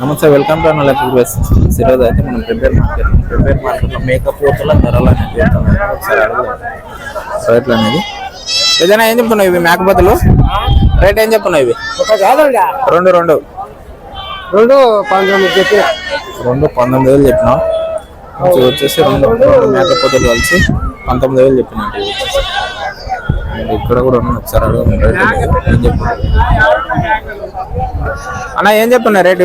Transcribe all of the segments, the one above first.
నమస్తే welcome to అన్న best. ఈరోజు అయితే మనం ప్రిపేర్ మార్కెట్ ప్రిపేర్ మార్కెట్లో మేకప్ పోతల ధరలు అనేది చెప్తాను ఒకసారి రేట్లు అనేది? ఏదైనా ఏం చెప్తున్నావు ఇవి మేకపోతలు రేట్ ఏం చెప్తున్నావు ఇవి? రెండు రెండు. రెండు పంతొమ్మిది చెప్పిన. రెండు పంతొమ్మిది వేలు చెప్పినావు. ఇది వచ్చేసి రెండు రెండు మేకపోతలు కలిసి పంతొమ్మిది వేలు చెప్పినట్టు. మరి ఇక్కడ కూడా ఉన్నాయి ఒకసారి అనేది ఏం అన్న ఏం చెప్తున్నాయి రేట్.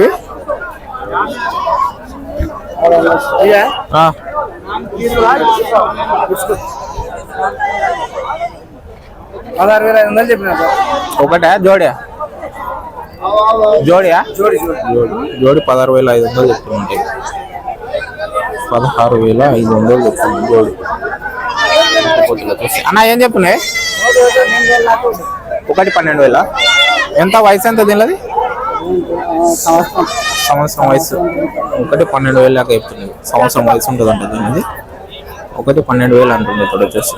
పదహారు వేల ఐదు వందలు చెప్పిన ఒకటా? జోడియా? జోడియా? జోడి జోడి. జోడి పదహారు వేల ఐదు వందలు చెప్తున్నాయి పదహారు వేల ఐదు వందలు చెప్తున్నాయి జోడి. అన్న ఏం చెప్తున్నాయి? ఒకటి పన్నెండు వేల. ఎంత వయసు ఎంత దీనిది సంవత్సరం. వయసు. ఒకటి పన్నెండు వేలు దాకా చెప్తుంది సంవత్సరం వయసు ఉంటుంది అంట దీనిది. ఒకటి పన్నెండు వేలు అంటుంది ఇక్కడ వచ్చేసి.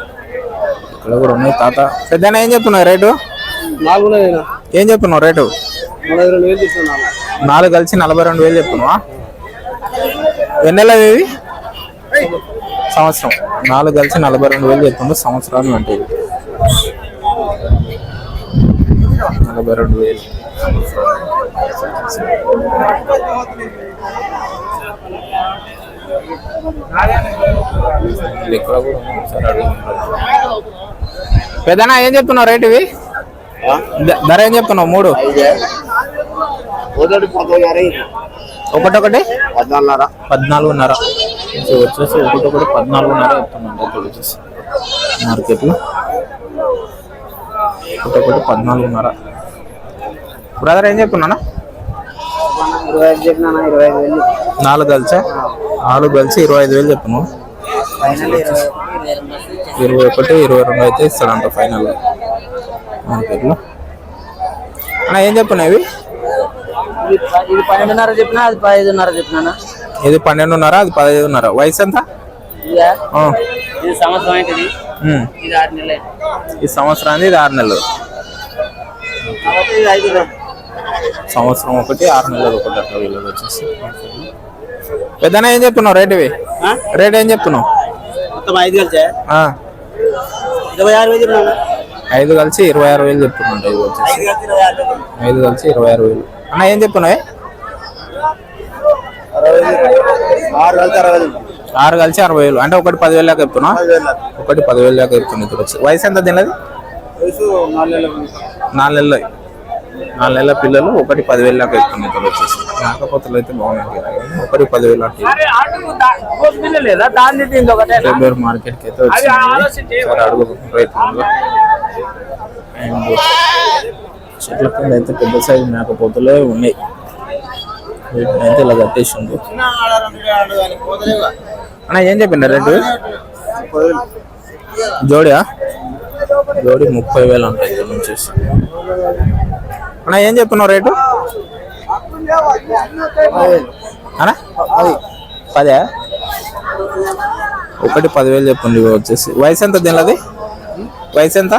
ఇక్కడ కూడా ఉన్నాయి. తాత పెద్దనా ఏం చెప్తున్నావు రేటు? ఏం చెప్తున్నావు రేటు? నాలుగు. కలిసి నలభై రెండు వేలు చెప్తున్నావా? ఎన్నెలవి ఇవి సంవత్సరం. నాలుగు కలిసి నలభై రెండు వేలు చెప్తుండే సంవత్సరాలు అంటే. నలభై రెండు వేలు. పెద్దనా ఏం చెప్తున్నావు రేట్ ఇవి? ధర ఏం చెప్తున్నావు? మూడు. ఒకటి ఒకటొకటి? పద్నాలుగున్నర. పద్నాలుగున్నర. వచ్చేసి ఒకటొకటి పద్నాలుగున్నర చెప్తున్నాను ఇక్కడ వచ్చేసి. మార్కెట్లో. ఒకటొకటి పద్నాలుగున్నర. బ్రదర్ ఏం చెప్తున్నానా ఇరవై ఐదు చెప్పినా ఇరవై ఐదు వేలు నాలుగు కలిసా? నాలుగు కలిసి ఇరవై ఐదు వేలు ఫైనల్ ఇరవై ఒకటి ఇరవై రెండు అయితే ఇస్తాడంట ఫైనల్. అన్న ఏం చెప్తున్నాయి ఇవి? ఇది పన్నెండున్నర చెప్పినా అది పదిహేదున్నర చెప్పినా ఇది పన్నెండున్నర అది పదహైదున్నర. వయసు ఎంత? ఆ. ఇది సంవత్సరం ఏంటిది? ఉమ్. ఇది ఆరు నెలలు. ఈ సంవత్సరానికి ఇది ఆరు నెలలు. ఐదు సంవత్సరం ఒకటి ఆరు నెలలు ఒకటి అట్లా వీళ్ళది వచ్చేసి. పెద్దనా ఏం చెప్తున్నావు రేట్ ఇవి? రేట్ ఏం చెప్తున్నావు? మొత్తం ఐదు కలిసా? ఇరవై ఆరు వేలు ఐదు కలిసి ఇరవై ఆరు వేలు వచ్చేసి. ఐదు కలిసి ఇరవై ఆరు వేలు. అన్న ఏం చెప్తున్నావు? ఆరు కలిసి అరవై వేలు. ఆరు కలిసి అరవై వేలు. అంటే ఒకటి పదివేలు దాకా చెప్తున్నా ఒకటి పదివేలు దాకా చెప్తున్నా ఇప్పుడు వచ్చి వయసు ఎంత తినది వయసు నాలుగు నెలలు. నాలుగు నెలలు. నాలుగు నెలల పిల్లలు ఒకటి పదివేలు దాకా చెప్తున్నా ఇప్పుడు వచ్చేసి. కాకపోతే అయితే బాగున్నాయి ఒకటి పదివేలు అంటే ఫిబ్రవరి మార్కెట్కి అయితే వచ్చింది. అడుగు అండ్ చెట్ల కింద అయితే పెద్ద సైజు మేకపోతులే ఉన్నాయి. వీటిని అయితే ఇలా కట్టేసిండు అన్న ఏం చెప్పిండ రేటు? జోడియా? జోడి ముప్పై వేలు ఉంటాయి ఇక్కడ నుంచి. అన్న ఏం చెప్తున్నావు రేటు? అన్నా? పదే? ఒకటి పదివేలు చెప్పండి వచ్చేసి. వయసు ఎంత దీనిది వయసు ఎంత?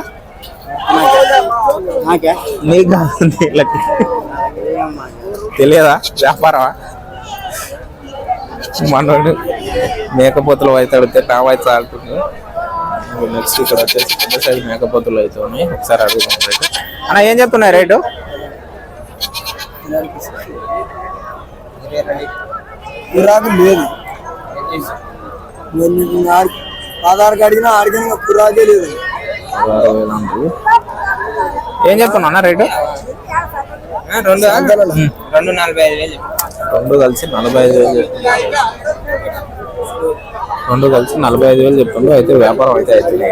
నాకే. నీకు? కాదు వీళ్ళకి తెలియదా? వ్యాపారమా? మనోడు మేకపోతులు అయితే అడిగితే వయసు ఆడుతుంది నెక్స్ట్ ఇక్కడ వచ్చేసి పెద్ద సైజు మేకపోతులు అయితే ఉన్నాయి ఒకసారి అడుగుదాం రేటు. అన్న ఏం చెప్తున్నాయి రేటు? కురాకు లేదు. ఆధార్ అడిగినా అడిగిన కురాకే లేదు. ఏం చెప్తున్నా అన్న రేటు? రెండు. రెండు నలభై ఐదు వేలు రెండు కలిసి నలభై ఐదు వేలు రెండు కలిసి నలభై ఐదు వేలు చెప్తుండ్రు అయితే వ్యాపారం అయితే అవుతుంది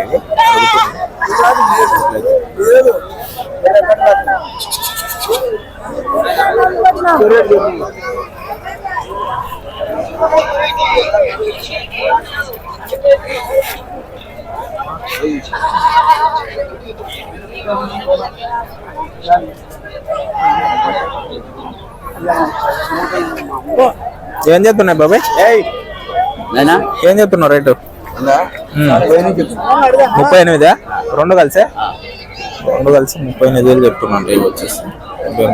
ఏం చెప్తున్నాయి బాబాయ్? నేనా? ఏం చెప్తున్నావు రేటు. ముప్పై ఎనిమిదా రెండు కలిసే? రెండు కలిసి ముప్పై ఎనిమిది వేలు చెప్తున్నాను. ఇవి వచ్చేసి ముప్పై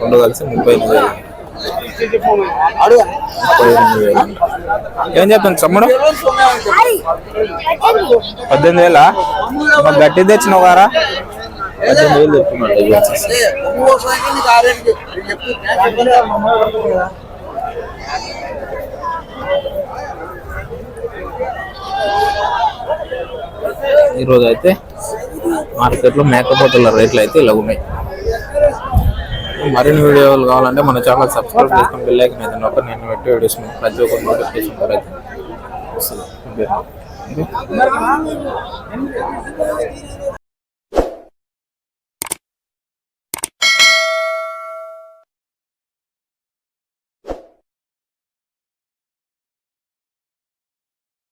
రెండు కలిసి ముప్పై ఎనిమిది వేలు. ఏం చెప్తాను తమ్ముడు పద్దెనిమిది వేలా? గట్టి తెచ్చినావు కారా పద్దెనిమిది వేలు చెప్తున్నాడు ఈరోజు అయితే మార్కెట్లో మేకపోతుల రేట్లు అయితే ఇలా ఉన్నాయి. మరిన్ని వీడియోలు కావాలంటే మన ఛానల్ సబ్స్క్రైబ్ చేసుకుని బెల్ ఐకన్ అయితే నొక్కండి. నేను పెట్టి వీడియోస్ ప్రతి ఒక్క నోటిఫికేషన్ ద్వారా వస్తుంది. ఓకే.